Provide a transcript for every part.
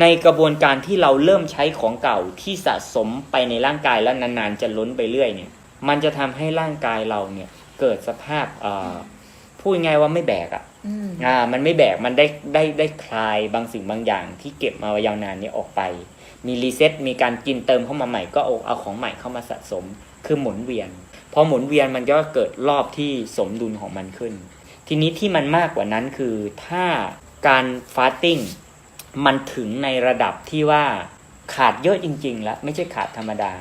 ในกระบวนการที่เราเริ่มใช้ของเก่าที่สะสมไปในร่างกายแล้วนานๆจะล้นไปเรื่อยเนี่ย มันจะทำให้ร่างกายเราเนี่ยเกิดสภาพเอ่อพูดง่ายๆว่าไม่แบกอะอืมอ่า มันไม่แบกมันได้ได้ได้คลายบางสิ่งบางอย่างที่เก็บมายาวนานเนี้ออกไป มีรีเซ็ตมีการกินเติมเข้ามาใหม่ก็เอาเอาของใหม่เข้ามาสะสม คือหมุนเวียนพอหมุนเวียนมันก็เกิดรอบที่สมดุลของมันขึ้น ทีนี้ที่มันมากกว่านั้นคือถ้าการฟาสติ้ง มันถึงในระดับที่ว่าขาดเยอะจริง ๆ แล้วไม่ใช่ขาดธรรมดา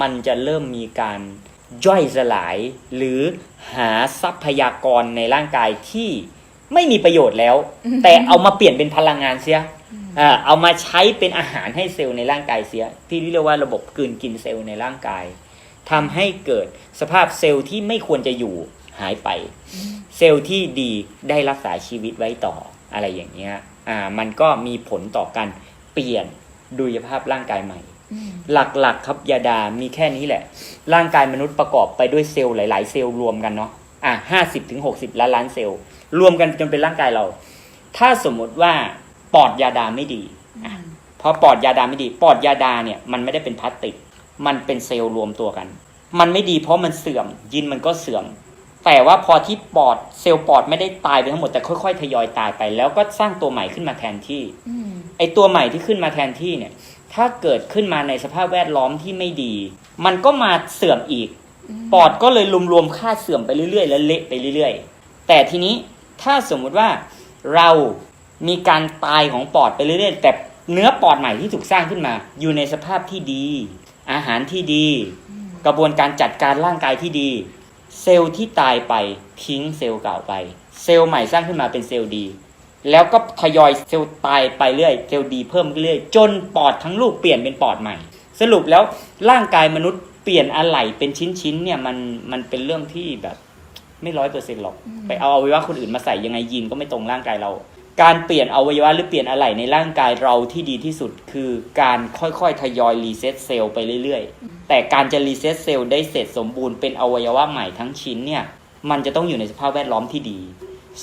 มันจะเริ่มมีการย่อยสลาย หรือหาทรัพยากรในร่างกายที่ไม่มีประโยชน์แล้ว แต่เอามาเปลี่ยนเป็นพลังงานเสียอ่าเอามาใช้เป็นอาหารให้เซลล์ในร่างกายเสีย ที่เรียกว่าระบบกลืนกินเซลล์ในร่างกายทำให้เกิดสภาพเซลล์ที่ไม่ควรจะอยู่หายไป เซลล์ที่ดีได้รักษาชีวิตไว้ต่ออะไรอย่างเงี้ย อ่ามันก็มีผลต่อการเปลี่ยนดุลยภาพร่างกายใหม่อืมหลักๆครับยาดามีแค่นี้แหละ ร่างกายมนุษย์ประกอบไปด้วยเซลล์หลาย ๆ เซลล์รวมกันเนาะอะห้าสิบถึงหกสิบล้านล้านเซลล์ รวมกันจนเป็นร่างกายเรา ถ้าสมมติว่าปอดยาดาไม่ดีอะพอปอดยาดาไม่ดี ปอดยาดาเนี่ยมันไม่ได้เป็นพลาสติก มันเป็นเซลล์รวมตัวกัน มันไม่ดีเพราะมันเสื่อมยินมันก็เสื่อม แต่ว่าพอที่ปอดเซลล์ปอดไม่ได้ตายไปทั้งหมดแต่ค่อยๆทยอยตายไป แล้วก็สร้างตัวใหม่ขึ้นมาแทนที่อืมไอตัวใหม่ที่ขึ้นมาแทนที่เนี่ย ถ้าเกิดขึ้นมาในสภาพแวดล้อมที่ไม่ดี มันก็มาเสื่อมอีก ปอดก็เลยรวมๆค่าเสื่อมไปเรื่อยๆ และเละไปเรื่อยๆ แต่ทีนี้ถ้าสมมุติว่าเรามีการตายของปอดไปเรื่อยๆ แต่เนื้อปอดใหม่ที่ถูกสร้างขึ้นมา อยู่ในสภาพที่ดี อาหารที่ดี กระบวนการจัดการร่างกายที่ดี เซลล์ที่ตายไปทิ้งเซลล์เก่าไป เซลล์ใหม่สร้างขึ้นมาเป็นเซลล์ดี แล้วก็ทยอยเซลล์ตายไปเรื่อยเซลล์ดีเพิ่มเรื่อยจนปอดทั้งลูกเปลี่ยนเป็นปอดใหม่ สรุปแล้วร่างกายมนุษย์เปลี่ยนอะไหล่เป็นชิ้นๆเนี่ยมันมันเป็นเรื่องที่แบบไม่ร้อยเปอร์เซ็นต์หรอก ไปเอาอวัยวะคนอื่นมาใส่ยังไงยีนก็ไม่ตรงร่างกายเรา การเปลี่ยนอวัยวะหรือเปลี่ยนอะไหล่ในร่างกายเราที่ดีที่สุดคือการค่อยๆทยอยรีเซ็ตเซลล์ไปเรื่อยๆ แต่การจะรีเซ็ตเซลล์ได้เสร็จสมบูรณ์เป็นอวัยวะใหม่ทั้งชิ้นเนี่ยมันจะต้องอยู่ในสภาพแวดล้อมที่ดี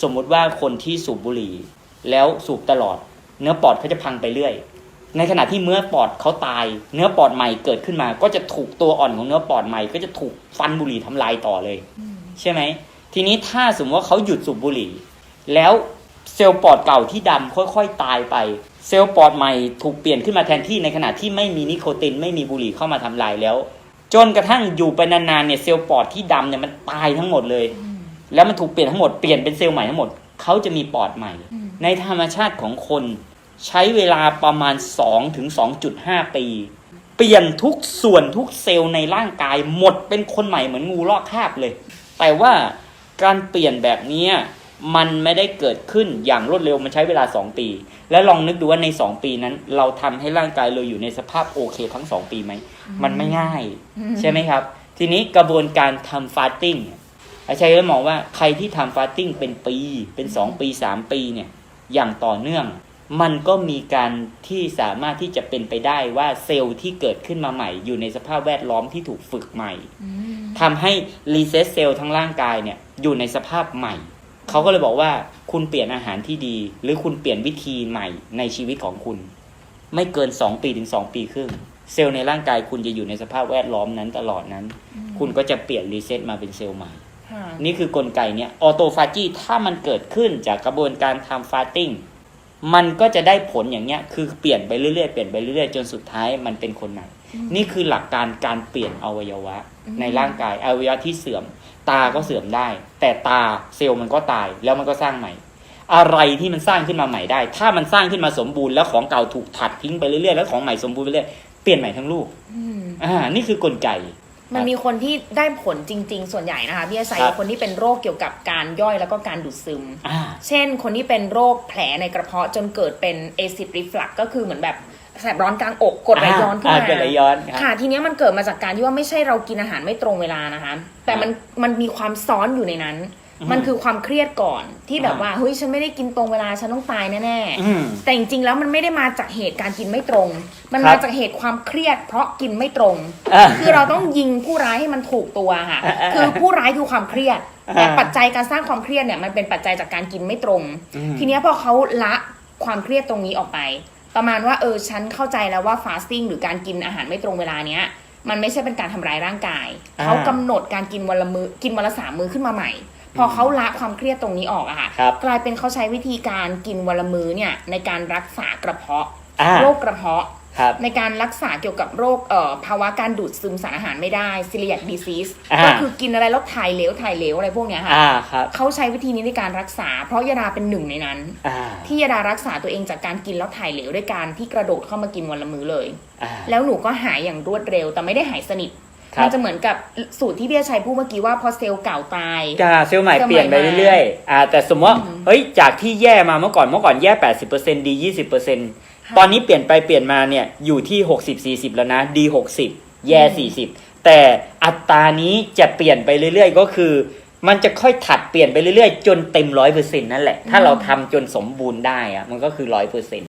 สมมุติว่าคนที่สูบบุหรี่ แล้วสูบตลอด เนื้อปอดเขาจะพังไปเรื่อย ในขณะที่เนื้อปอดเขาตาย เนื้อปอดใหม่เกิดขึ้นมา ก็จะถูกตัวอ่อนของเนื้อปอดใหม่ ก็จะถูกฟันบุหรี่ทำลายต่อเลย ใช่ไหมทีนี้ถ้าสมมติว่าเขาหยุดสูบบุหรี่ แล้วเซลล์ปอดเก่าที่ดำค่อย ๆ ตายไป เซลล์ปอดใหม่ถูกเปลี่ยนขึ้นมาแทนที่ในขณะที่ไม่มีนิโคตินไม่มีบุหรี่เข้ามาทำลายแล้ว จนกระทั่งอยู่ไปนานๆเนี่ยเซลล์ปอดที่ดำเนี่ยมันตายทั้งหมดเลย แล้วมันถูกเปลี่ยนทั้งหมดเปลี่ยนเป็นเซลล์ใหม่ทั้งหมดเขาจะมีปอดใหม่ ในธรรมชาติของคนใช้เวลาประมาณ 2 ถึง 2.5 ปี เปลี่ยนทุกส่วนทุกเซลล์ในร่างกายหมดเป็นคนใหม่เหมือนงูลอกคาบเลย แต่ว่าการเปลี่ยนแบบเนี้ย มันไม่ได้เกิดขึ้นอย่างรวดเร็วมันใช้เวลา 2 ปี แล้วลองนึกดูว่าใน 2 ปีนั้น เราทำให้ร่างกายเราอยู่ในสภาพโอเค ทั้ง 2 ปีไหม มันไม่ง่าย ใช่ไหมครับ ทีนี้กระบวนการทำฟาสติ้งเนี่ยอาจารย์ก็มองว่าใครที่ทำฟาสติ้งเป็นปี เป็น 2 ปี 3 ปีเนี่ยอย่างต่อเนื่อง มันก็มีการที่สามารถที่จะเป็นไปได้ว่าเซลล์ที่เกิดขึ้นมาใหม่ อยู่ในสภาพแวดล้อมที่ถูกฝึกใหม่ทำให้รีเซ็ตเซลล์ทั้งร่างกายเนี่ยอยู่ในสภาพใหม่ เขาก็เลยบอกว่าคุณเปลี่ยนอาหารที่ดี หรือคุณเปลี่ยนวิธีใหม่ในชีวิตของคุณ ไม่เกิน2ปีถึง2ปีครึ่งเซลล์ในร่างกายคุณจะอยู่ในสภาพแวดล้อมนั้นตลอดนั้น คุณก็จะเปลี่ยนรีเซ็ตมาเป็นเซลล์ใหม่ค่ะนี่คือกลไกเนี่ยออโตฟาจีถ้ามันเกิดขึ้นจากกระบวนการทำฟาสติ้งมันก็จะได้ผลอย่างเงี้ยคือเปลี่ยนไปเรื่อยๆเปลี่ยนไปเรื่อยๆจนสุดท้ายมันเป็นคนใหม่นี่คือหลักการการเปลี่ยนอวัยวะในร่างกายอวัยวะที่เสื่อม ตาก็เสื่อมได้ แต่ตาเซลล์มันก็ตายแล้วมันก็สร้างใหม่ อะไรที่มันสร้างขึ้นมาใหม่ได้ ถ้ามันสร้างขึ้นมาสมบูรณ์แล้วของเก่าถูกถัดทิ้งไปเรื่อยๆแล้วของใหม่สมบูรณ์ไปเรื่อยเปลี่ยนใหม่ทั้งลูกอืมอ่านี่คือกลไกมันมีคนที่ได้ผลจริง ๆ ส่วนใหญ่นะคะพี่อาศัยครับคนที่เป็นโรคเกี่ยวกับการย่อยแล้วก็การดูดซึมอ่าเช่น คนที่เป็นโรคแผลในกระเพาะจนเกิดเป็นเอซิดริฟลักก็คือเหมือนแบบแสบร้อนกลางอกกดไหลย้อนขึ้นอ่ามาเกิดไหลย้อนครับค่ะ ทีเนี้ยมันเกิดมาจากการที่ว่าไม่ใช่เรากินอาหารไม่ตรงเวลานะคะ แต่มันมันมีความซ้อนอยู่ในนั้นอืมมันคือความเครียดก่อนที่แบบอ่าว่าเฮ้ยฉันไม่ได้กินตรงเวลาฉันต้องตายแน่ๆอืมแต่จริงๆแล้วมันไม่ได้มาจากเหตุการกินไม่ตรง มันครัมาบจากเหตุความเครียด เพราะกินไม่ตรงอ่าคือเราต้องยิงผู้ร้ายให้มันถูกตัวค่ะอ่าอ่าคือผู้ร้ายคือความเครียดอ่าแต่ปัจจัยการสร้างความเครียดเนี่ยมันเป็นปัจจัยจากการกินไม่ตรงอืมทีเนี้ยพอเขาละความเครียดตรงนี้ออกไป ประมาณว่าเออฉันเข้าใจแล้วว่าฟาสติ้งหรือการกินอาหารไม่ตรงเวลาเนี้ย มันไม่ใช่เป็นการทำร้ายร่างกายอ่าเขากำหนดการกินวันละมือกินวันละสามมื้อขึ้นมาใหม่ พอเขาละความเครียดตรงนี้ออกอะค่ะครับกลายเป็นเขาใช้วิธีการกินวันละมื้อเนี่ยในการรักษากระเพาะอ่าโรคกระเพาะ ครับ ในการรักษาเกี่ยวกับโรคเอ่อภาวะการดูดซึมสารอาหารไม่ได้ celiac disease อ่า ก็คือกินอะไรแล้วถ่ายเหลวถ่ายเหลวอะไรพวกเนี้ยค่ะอ่าครับเขาใช้วิธีนี้ในการรักษา เพราะยาดาเป็นหนึ่งในนั้น อ่าที่ยาดารักษาตัวเองจากการกินแล้วถ่ายเหลวด้วยการที่กระโดดเข้ามากินวันละมื้อเลย อ่า แล้วหนูก็หายอย่างรวดเร็ว แต่ไม่ได้หายสนิทครับ มันจะเหมือนกับสูตรที่พี่ชัยพูดเมื่อกี้ว่าพอเซลล์เก่าตายจะเซลล์ใหม่เซลล์เปลี่ยนไปใหม่มาเรื่อยๆอ่าแต่สมมติว่าอืมเฮ้ยจากที่แย่มาเมื่อก่อนเมื่อก่อนแย่ 80%ดี 20% ตอนนี้เปลี่ยนไปเปลี่ยนมาเนี่ยอยู่ที่ 60 40 แล้วนะดี 60 แย่ 40 แต่อัตรานี้จะเปลี่ยนไปเรื่อย ๆ ก็คือ มันจะค่อยถัดเปลี่ยนไปเรื่อยๆ จนเต็มร้อยเปอร์เซ็นต์นั่นแหละ ถ้าเราทำจนสมบูรณ์ได้อะมันก็คือร้อยเปอร์เซ็นต์